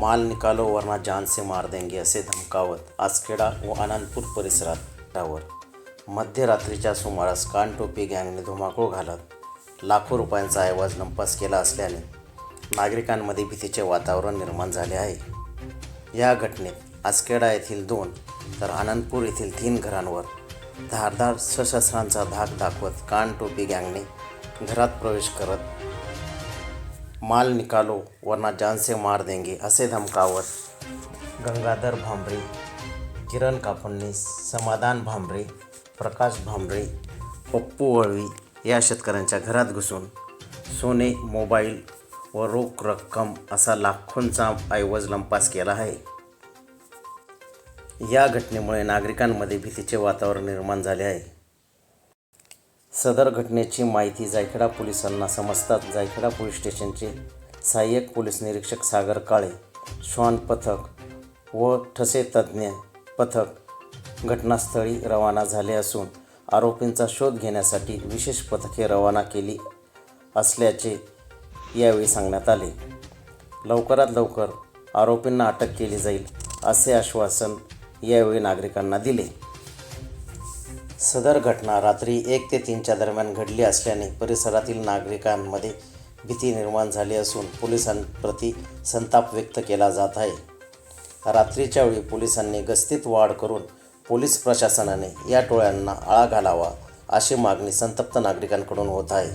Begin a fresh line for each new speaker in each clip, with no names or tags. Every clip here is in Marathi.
माल निकालो वरना जान से मार देंगे असे धमकावत आसखेडा व आनंदपूर परिसरावर मध्यरात्रीच्या सुमारास कानटोपी गँगने धुमाकूळ घालत लाखो रुपयांचा ऐवज लंपास केला असल्याने नागरिकांमध्ये भीतीचे वातावरण निर्माण झाले आहे. या घटनेत आसखेडा येथील दोन तर आनंदपूर येथील तीन घरांवर धारधार सशस्त्रांचा धाक दाखवत कानटोपी गँगने घरात प्रवेश करत माल निकालो वरना जान से मार देंगे असे धमकावत गंगाधर भांबरे किरण कापडणीस समाधान भांबरे प्रकाश भांबरे पप्पू वळवी या शेतकऱ्यांच्या घरात घुसून सोने मोबाईल व रोख रक्कम असा लाखोंचा ऐवज लंपास केला आहे. या घटनेमुळे नागरिकांमध्ये भीतीचे वातावरण निर्माण झाले आहे. सदर घटनेची माहिती जायखेडा पोलिसांना समजताच जायखेडा पोलीस स्टेशनचे सहाय्यक पोलीस निरीक्षक सागर काळे श्वान पथक व ठसे तज्ज्ञ पथक घटनास्थळी रवाना झाले असून आरोपींचा शोध घेण्यासाठी विशेष पथके रवाना केली असल्याचे यावेळी सांगण्यात आले. लवकरात लवकर आरोपींना अटक केली जाईल असे आश्वासन यावेळी नागरिकांना दिले. सदर घटना रात्री एक ते तीनच्या दरम्यान घडली असल्याने परिसरातील नागरिकांमध्ये भीती निर्माण झाली असून पोलिसांप्रती संताप व्यक्त केला जात आहे. रात्रीच्या वेळी पोलिसांनी गस्तीत वाढ करून पोलीस प्रशासनाने या टोळ्यांना आळा घालावा अशी मागणी संतप्त नागरिकांकडून होत आहे.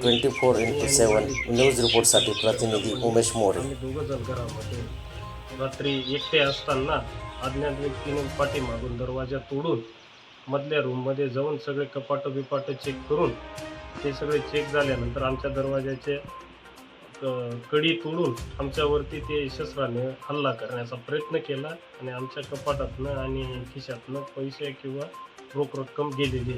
Twenty four into seven news रिपोर्टसाठी प्रतिनिधी उमेश मोरे.
रात्री एकटे असताना अज्ञात व्यक्तीने पाठीमागून दरवाजा तोडून मधल्या रूममध्ये जाऊन सगळे कपाटं बिपाटं चेक करून ते सगळे चेक झाल्यानंतर आमच्या दरवाजाचे क- कडी तोडून आमच्यावरती ते शस्त्राने हल्ला करण्याचा प्रयत्न केला आणि आमच्या कपाटातनं आणि खिशातनं पैसे किंवा रोख रक्कम गेलेली